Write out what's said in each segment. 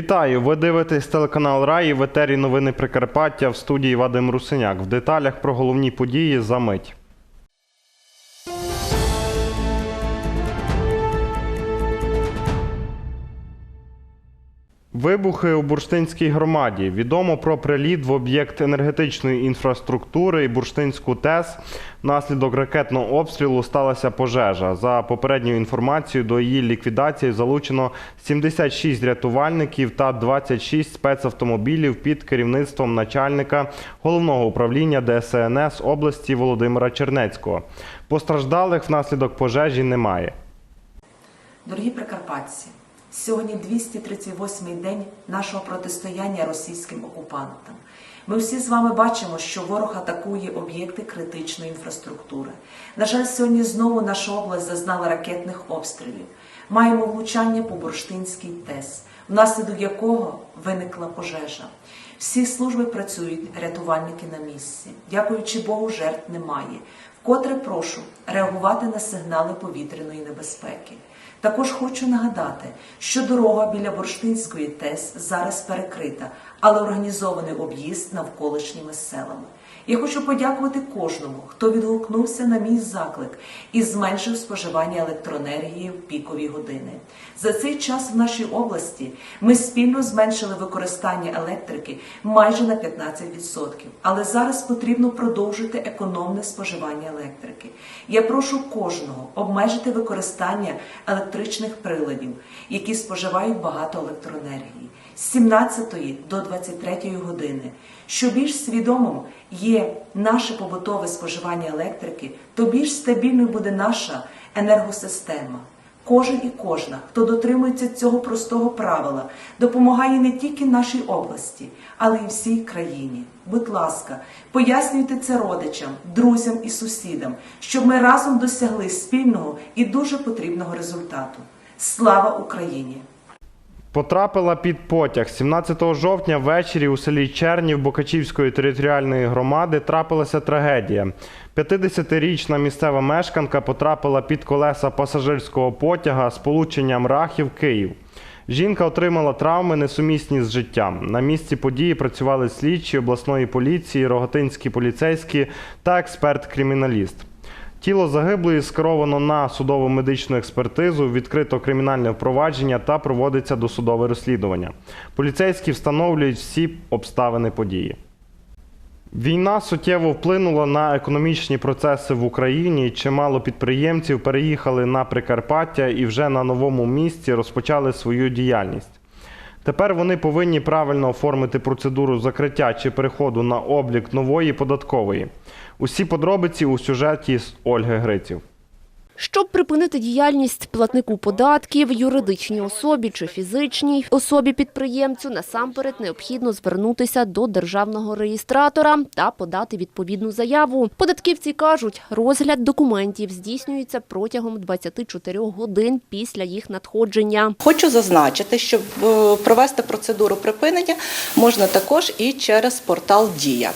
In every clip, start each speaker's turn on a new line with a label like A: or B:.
A: Вітаю! Ви дивитесь телеканал Раї в етері новини Прикарпаття в студії Вадим Русиняк. В деталях про головні події за мить. Вибухи у Бурштинській громаді. Відомо про приліт в об'єкт енергетичної інфраструктури і Бурштинську ТЕС. Внаслідок ракетного обстрілу сталася пожежа. За попередньою інформацією, до її ліквідації залучено 76 рятувальників та 26 спецавтомобілів під керівництвом начальника головного управління ДСНС області Володимира Чернецького. Постраждалих внаслідок пожежі немає.
B: Дорогі прикарпатці, сьогодні 238-й день нашого протистояння російським окупантам. Ми всі з вами бачимо, що ворог атакує об'єкти критичної інфраструктури. На жаль, сьогодні знову наша область зазнала ракетних обстрілів. Маємо влучання по Бурштинській ТЕС, внаслідок якого виникла пожежа. Всі служби працюють, рятувальники на місці. Дякуючи Богу, жертв немає. Вкотре прошу реагувати на сигнали повітряної небезпеки. Також хочу нагадати, що дорога біля Бурштинської ТЕС зараз перекрита, але організований об'їзд навколишніми селами. Я хочу подякувати кожному, хто відгукнувся на мій заклик і зменшив споживання електроенергії в пікові години. За цей час в нашій області ми спільно зменшили використання електрики майже на 15%. Але зараз потрібно продовжити економне споживання електрики. Я прошу кожного обмежити використання електричних приладів, які споживають багато електроенергії з 17 до 23 години. Що більш свідомим є наше побутове споживання електрики, то більш стабільною буде наша енергосистема. Кожен і кожна, хто дотримується цього простого правила, допомагає не тільки нашій області, але й всій країні. Будь ласка, пояснюйте це родичам, друзям і сусідам, щоб ми разом досягли спільного і дуже потрібного результату. Слава Україні!
A: Потрапила під потяг 17 жовтня ввечері у селі Чернів Бокачівської територіальної громади трапилася трагедія. 50-річна місцева мешканка потрапила під колеса пасажирського потяга з полученням Рахів Київ. Жінка отримала травми несумісні з життям. На місці події працювали слідчі обласної поліції, рогатинські поліцейські та експерт-криміналіст. Тіло загиблої скеровано на судово медичну експертизу, відкрито кримінальне впровадження та проводиться досудове розслідування. Поліцейські встановлюють всі обставини події. Війна суттєво вплинула на економічні процеси в Україні. Чимало підприємців переїхали на Прикарпаття і вже на новому місці розпочали свою діяльність. Тепер вони повинні правильно оформити процедуру закриття чи переходу на облік нової податкової. Усі подробиці у сюжеті з Ольги Гриців.
C: Щоб припинити діяльність платнику податків, юридичній особі чи фізичній особі підприємцю, насамперед необхідно звернутися до державного реєстратора та подати відповідну заяву. Податківці кажуть, розгляд документів здійснюється протягом 24 годин після їх надходження.
D: Хочу зазначити, що е, провести процедуру припинення можна також і через портал Дія.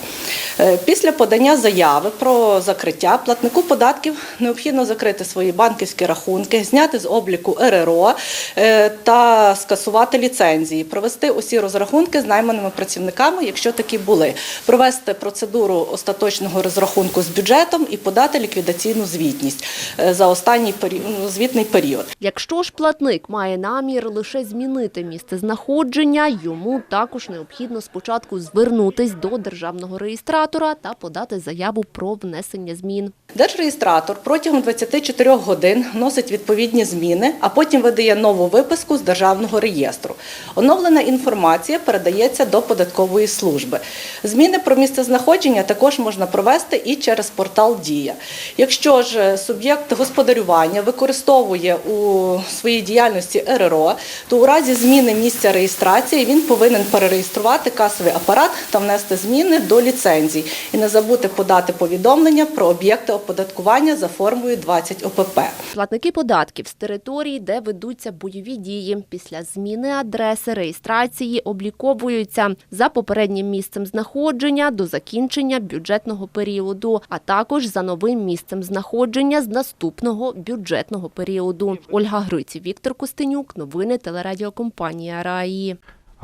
D: Е, Після подання заяви про закриття платнику податків необхідно закрити свої банківські рахунки, зняти з обліку РРО е, та скасувати ліцензії, провести усі розрахунки з найманими працівниками, якщо такі були, провести процедуру остаточного розрахунку з бюджетом і подати ліквідаційну звітність е, за останній ну, звітний період.
C: Якщо ж платник має намір лише змінити місце знаходження, йому також необхідно спочатку звернутись до державного реєстратора та подати заяву про внесення змін.
D: Держреєстратор протягом 24 годин вносить відповідні зміни, а потім видає нову виписку з державного реєстру. Оновлена інформація передається до податкової служби. Зміни про місцезнаходження також можна провести і через портал Дія. Якщо ж суб'єкт господарювання використовує у своїй діяльності РРО, то у разі зміни місця реєстрації він повинен перереєструвати касовий апарат та внести зміни до ліцензій і не забути подати повідомлення про об'єкти оподаткування за формою 20 ОПП.
C: Платники податків з територій, де ведуться бойові дії, після зміни адреси реєстрації обліковуються за попереднім місцем знаходження до закінчення бюджетного періоду, а також за новим місцем знаходження з наступного бюджетного періоду. Ольга Гриць, Віктор Костенюк, новини телерадіокомпанія Раї.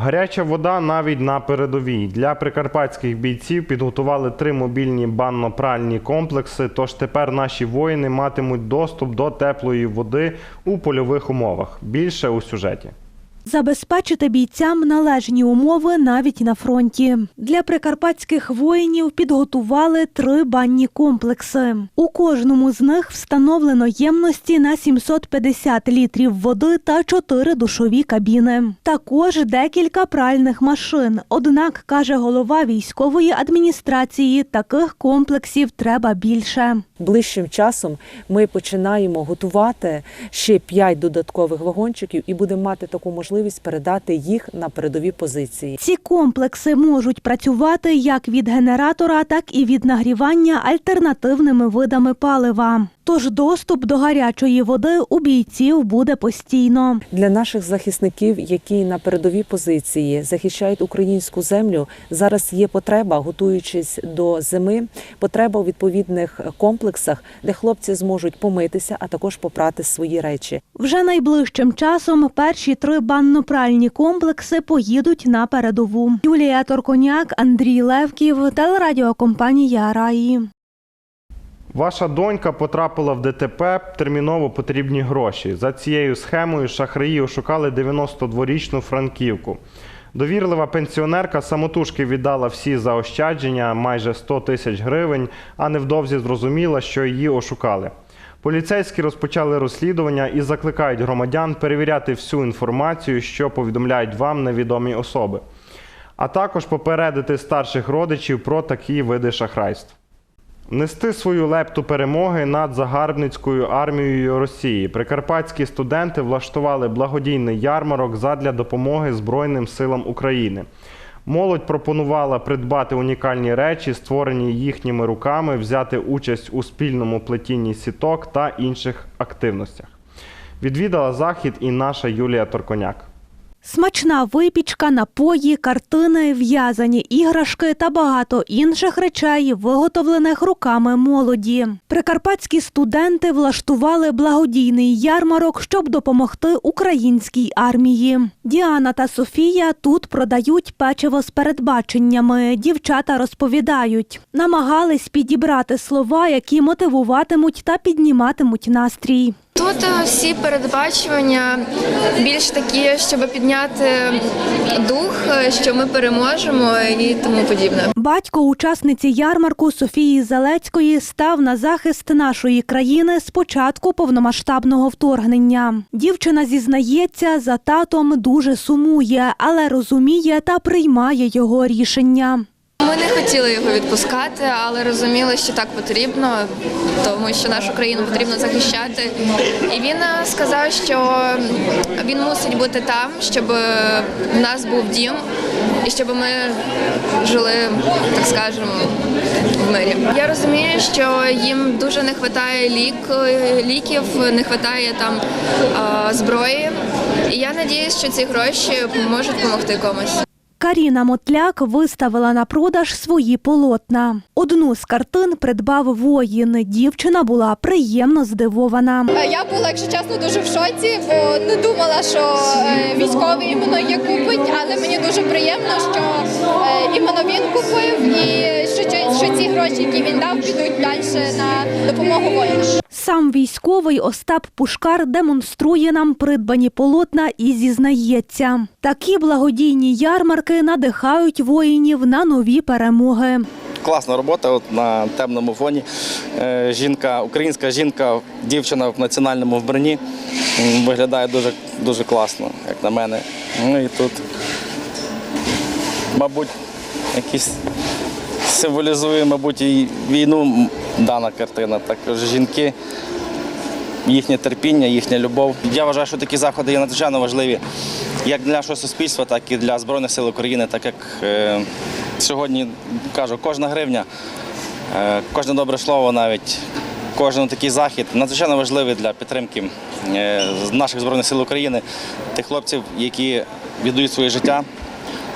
A: Гаряча вода навіть на передовій. Для прикарпатських бійців підготували три мобільні банно-пральні комплекси. Тож тепер наші воїни матимуть доступ до теплої води у польових умовах. Більше у сюжеті.
E: Забезпечити бійцям належні умови навіть на фронті. Для прикарпатських воїнів підготували три банні комплекси. У кожному з них встановлено ємності на 750 літрів води та чотири душові кабіни. Також декілька пральних машин. Однак, каже голова військової адміністрації, таких комплексів треба більше.
F: Ближчим часом ми починаємо готувати ще 5 додаткових вагончиків і будемо мати таку можливість передати їх на передові позиції.
E: Ці комплекси можуть працювати як від генератора, так і від нагрівання альтернативними видами палива. Тож доступ до гарячої води у бійців буде постійно.
F: Для наших захисників, які на передовій позиції захищають українську землю, зараз є потреба, готуючись до зими, потреба у відповідних комплексах, де хлопці зможуть помитися, а також попрати свої речі.
E: Вже найближчим часом перші три банно-пральні комплекси поїдуть на передову. Юлія Торконяк, Андрій Левків, телерадіокомпанія Раї.
A: Ваша донька потрапила в ДТП, терміново потрібні гроші. За цією схемою шахраї ошукали 92-річну франківку. Довірлива пенсіонерка самотужки віддала всі заощадження, майже 100 тисяч гривень, а невдовзі зрозуміла, що її ошукали. Поліцейські розпочали розслідування і закликають громадян перевіряти всю інформацію, що повідомляють вам невідомі особи, а також попередити старших родичів про такі види шахрайств. Нести свою лепту перемоги над загарбницькою армією Росії. Прикарпатські студенти влаштували благодійний ярмарок задля допомоги Збройним силам України. Молодь пропонувала придбати унікальні речі, створені їхніми руками, взяти участь у спільному плетінні сіток та інших активностях. Відвідала захід і наша Юлія Торконяк.
E: Смачна випічка, напої, картини, в'язані іграшки та багато інших речей, виготовлених руками молоді. Прикарпатські студенти влаштували благодійний ярмарок, щоб допомогти українській армії. Діана та Софія тут продають печиво з передбаченнями. Дівчата розповідають, намагались підібрати слова, які мотивуватимуть та підніматимуть настрій.
G: Тут е, всі передбачування більш такі, щоб підняти дух, е, що ми переможемо і тому подібне.
E: Батько учасниці ярмарку Софії Залецької став на захист нашої країни з початку повномасштабного вторгнення. Дівчина зізнається, за татом дуже сумує, але розуміє та приймає його рішення.
G: Ми не хотіли його відпускати, але розуміли, що так потрібно, тому що нашу країну потрібно захищати. І він е, сказав, що він мусить бути там, щоб е, в нас був дім і щоб ми жили, так скажемо, в мирі. Я розумію, що їм дуже не вистачає лік, ліків, не вистачає там е, зброї. І я сподіваюся, що ці гроші можуть допомогти комусь.
E: Каріна Мотляк виставила на продаж свої полотна. Одну з картин придбав воїн. Дівчина була приємно здивована.
H: Е, Я була, якщо чесно, дуже в шоці, бо не думала, що е, військовий іменно її купить, але мені дуже приємно, що е, іменно він купив і що ці гроші, які він дав, підуть далі на допомогу воїнам.
E: Сам військовий Остап Пушкар демонструє нам придбані полотна і зізнається. Такі благодійні ярмарки надихають воїнів на нові перемоги.
I: Класна робота от на темному фоні. Е, Жінка, українська жінка, дівчина в національному вбранні виглядає дуже, дуже класно, як на мене. Ну і тут, мабуть, якісь символізує, мабуть, і війну дана картина. Також жінки, їхнє терпіння, їхня любов. Я вважаю, що такі заходи є надзвичайно важливі як для нашого суспільства, так і для Збройних сил України, так як е, сьогодні кажу, кожна гривня, е, кожне добре слово навіть. Кожен такий захід надзвичайно важливий для підтримки е, наших збройних сил України, тих хлопців, які віддають своє життя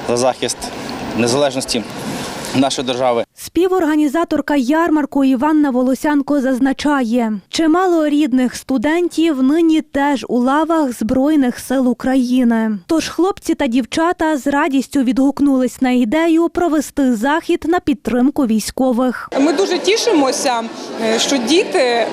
I: за захист незалежності нашої держави.
E: Співорганізаторка ярмарку Іванна Волосянко зазначає, чимало рідних студентів нині теж у лавах Збройних сил України. Тож хлопці та дівчата з радістю відгукнулись на ідею провести захід на підтримку військових.
J: Ми дуже тішимося, е, що діти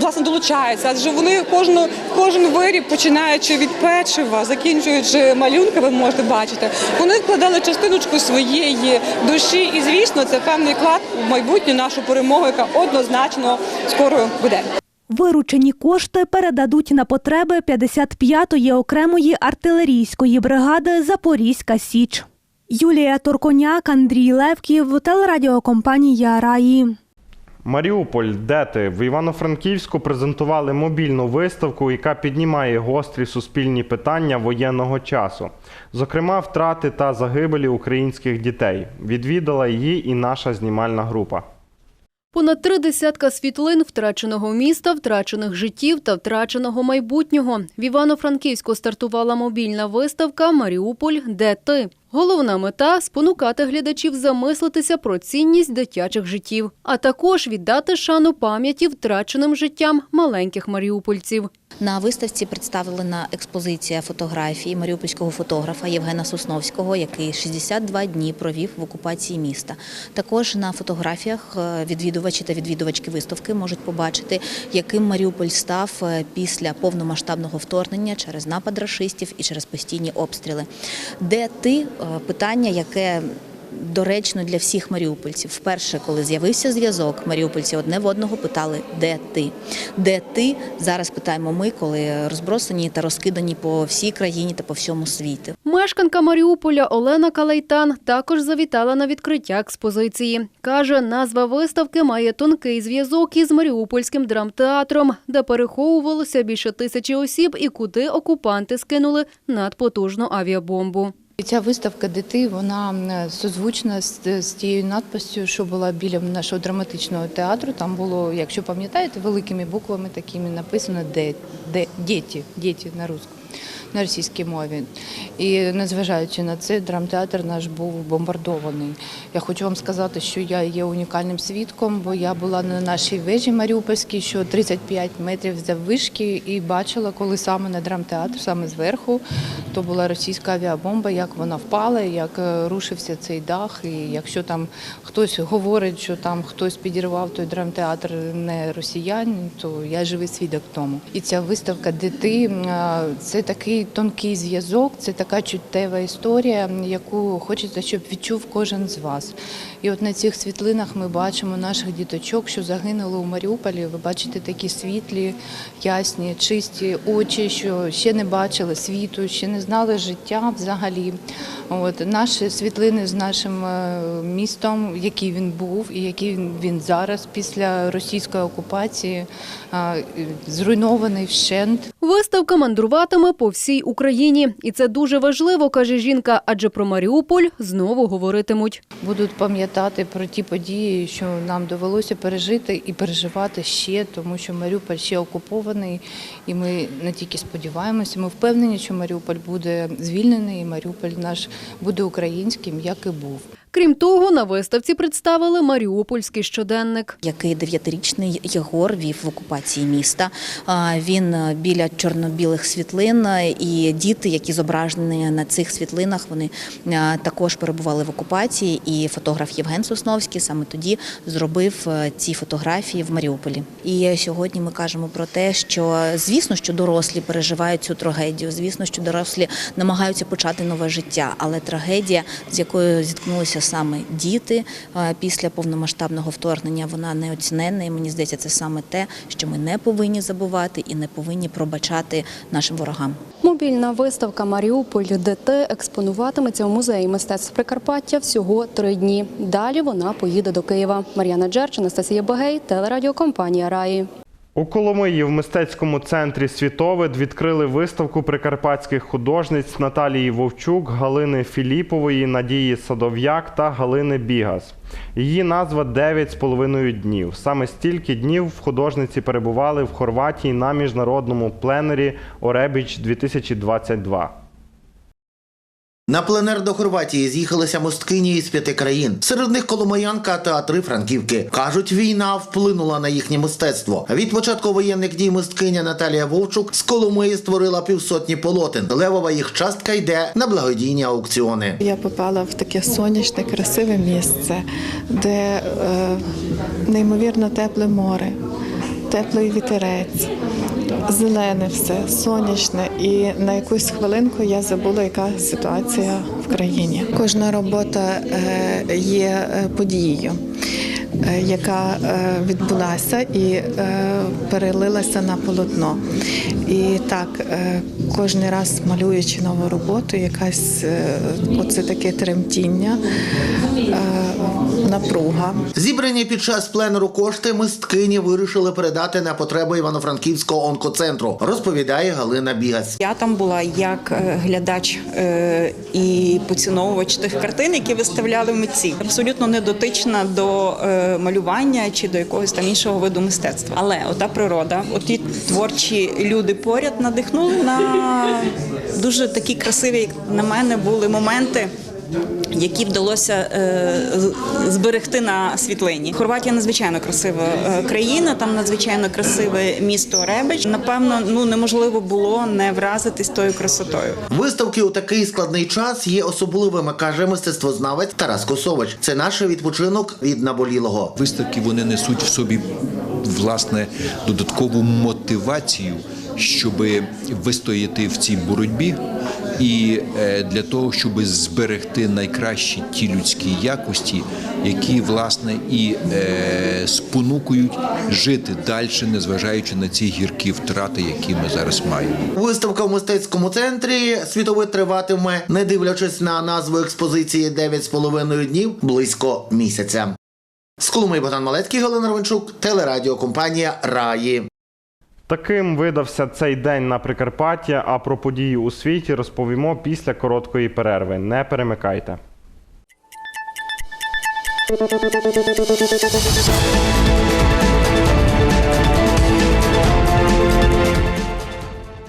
J: власне долучаються, адже вони кожну кожен виріб, починаючи від печива, закінчуючи малюнки, ви можете бачити. Вони вкладали частиночку своєї душі, і звісно, це певний вклад в майбутню нашу перемогу, яка однозначно скоро буде.
E: Виручені кошти передадуть на потреби 55-ї окремої артилерійської бригади Запорізька Січ. Юлія Торконяк, Андрій Левків, телерадіокомпанія Раї.
A: Маріуполь, де ти? В Івано-Франківську презентували мобільну виставку, яка піднімає гострі суспільні питання воєнного часу, зокрема втрати та загибелі українських дітей. Відвідала її і наша знімальна група.
K: Понад три десятка світлин втраченого міста, втрачених життів та втраченого майбутнього. В Івано-Франківську стартувала мобільна виставка Маріуполь, де ти. Головна мета спонукати глядачів замислитися про цінність дитячих життів, а також віддати шану пам'яті втраченим життям маленьких маріупольців.
L: На виставці представлена експозиція фотографій маріупольського фотографа Євгена Сосновського, який 62 дні провів в окупації міста. Також на фотографіях е, відвідувачі та відвідувачки виставки можуть побачити, яким Маріуполь став е, після повномасштабного вторгнення через напад рашистів і через постійні обстріли. Де ти питання, яке доречно для всіх маріупольців. Вперше, коли з'явився зв'язок, маріупольці одне в одного питали, де ти? Де ти? Зараз питаємо ми, коли розбросані та розкидані по всій країні та по всьому світу.
K: Мешканка Маріуполя Олена Калайтан також завітала на відкриття експозиції. Каже, назва виставки має тонкий зв'язок із Маріупольським драмтеатром, де переховувалося більше тисячі осіб і куди окупанти скинули надпотужну авіабомбу.
M: Ця виставка дити вона созвучна з, з тією надписю, що була біля нашого драматичного театру. Там було, якщо пам'ятаєте, великими буквами такими написано де, де діти, діти на русскому. На російській мові. І незважаючи на це, драмтеатр наш був бомбардований. Я хочу вам сказати, що я є унікальним свідком, бо я була на нашій вежі Маріупольській, що 35 метрів заввишки, і бачила, коли саме на драмтеатр, саме зверху, то була російська авіабомба, як вона впала, як е, рушився цей дах. І якщо там хтось говорить, що там хтось підірвав той драмтеатр не росіян, то я живий свідок тому. І ця виставка дити це такий тонкий зв'язок, це така чуттєва історія, яку хочеться, щоб відчув кожен з вас. І от на цих світлинах ми бачимо наших діточок, що загинули у Маріуполі. Ви бачите такі світлі, ясні, чисті очі, що ще не бачили світу, ще не знали життя взагалі. От наші світлини з нашим е, містом, який він був і який він- він зараз після російської окупації, е, зруйнований вщент.
K: Виставка мандруватиме по всій Україні, і це дуже важливо, каже жінка, адже про Маріуполь знову говоритимуть.
M: будуть пам'ятати про ті події, що нам довелося пережити і переживати ще, тому що Маріуполь ще окупований, і ми не тільки сподіваємося, ми впевнені, що Маріуполь буде звільнений, і Маріуполь наш буде українським, як і був.
K: Крім того, на виставці представили Маріупольський щоденник.
L: який дев'ятирічний Єгор вів в окупації міста. Він е, біля чорно-білих світлин, е, і діти, які зображені на цих світлинах, вони е, також перебували в окупації. І фотограф Євген Сосновський саме тоді зробив ці фотографії в Маріуполі. І сьогодні ми кажемо про те, що звісно, що дорослі переживають цю трагедію. Звісно, що дорослі намагаються почати нове життя, але трагедія, з якою зіткнулися саме діти е, після повномасштабного вторгнення, вона неоціненна. І мені здається, це саме те, що ми не повинні забувати і не повинні пробачати нашим ворогам.
K: Мобільна виставка Маріуполь ДТ експонуватиметься у музеї мистецтв Прикарпаття всього три дні. Далі вона поїде до Києва. Мар'яна Джерч, Анастасія Багей, телерадіокомпанія Раї.
A: У Коломиї в мистецькому центрі Світовид відкрили виставку прикарпатських художниць Наталії Вовчук, Галини Філіпової, Надії Садов'як та Галини Бігас. Її назва «Дев'ять з половиною днів. Саме стільки днів художниці перебували в Хорватії на міжнародному пленері Оребіч 2022.
N: На пленер до Хорватії з'їхалися мосткині із п'яти країн. Серед них Коломиянка та три франківки. Кажуть, війна вплинула на їхнє мистецтво. Від початку воєнних дій мисткиня Наталія Вовчук з Коломиї створила півсотні полотен. Левова їх частка йде на благодійні аукціони.
O: Я попала в таке сонячне, красиве місце, де е, неймовірно тепле море, теплий вітерець, зелене все, сонячне. І на якусь хвилинку я забула, яка ситуація в країні. Кожна робота е, є е, подією. е, Яка відбулася і перелилася на полотно. І так, кожен раз малюючи нову роботу, якась оце таке тремтіння, напруга.
N: Зібрані під час пленеру кошти мисткині вирішили передати на потреби Івано-Франківського онкоцентру, розповідає Галина Бігас.
D: Я там була як е, глядач е, і поціновувач тих картин, які виставляли митці. Абсолютно не дотична до е, малювання чи до якогось там іншого виду мистецтва. Але ота природа, оті творчі люди поряд надихнули на дуже такі красиві, як на мене, були моменти. Які вдалося е, зберегти на світлині. Хорватія надзвичайно красива е, країна, там надзвичайно красиве місто Ребеч. Напевно, ну неможливо було не вразитись тою красотою.
N: Виставки у такий складний час є особливими, каже мистецтвознавець Тарас Косович. Це наш відпочинок від наболілого.
P: Виставки вони несуть в собі власне додаткову мотивацію, щоб вистояти в цій боротьбі, і е, для того, щоб зберегти найкращі ті людські якості, які власне і е, спонукують жити далі, незважаючи на ці гіркі втрати, які ми зараз маємо.
N: Виставка в мистецькому центрі світовий триватиме, не дивлячись на назву експозиції «9,5 днів близько місяця. З Колуми Богдан Малецький, Галина Ровенчук, телерадіокомпанія Раї.
A: Таким видався цей день на Прикарпаття, а про події у світі розповімо після короткої перерви. Не перемикайте.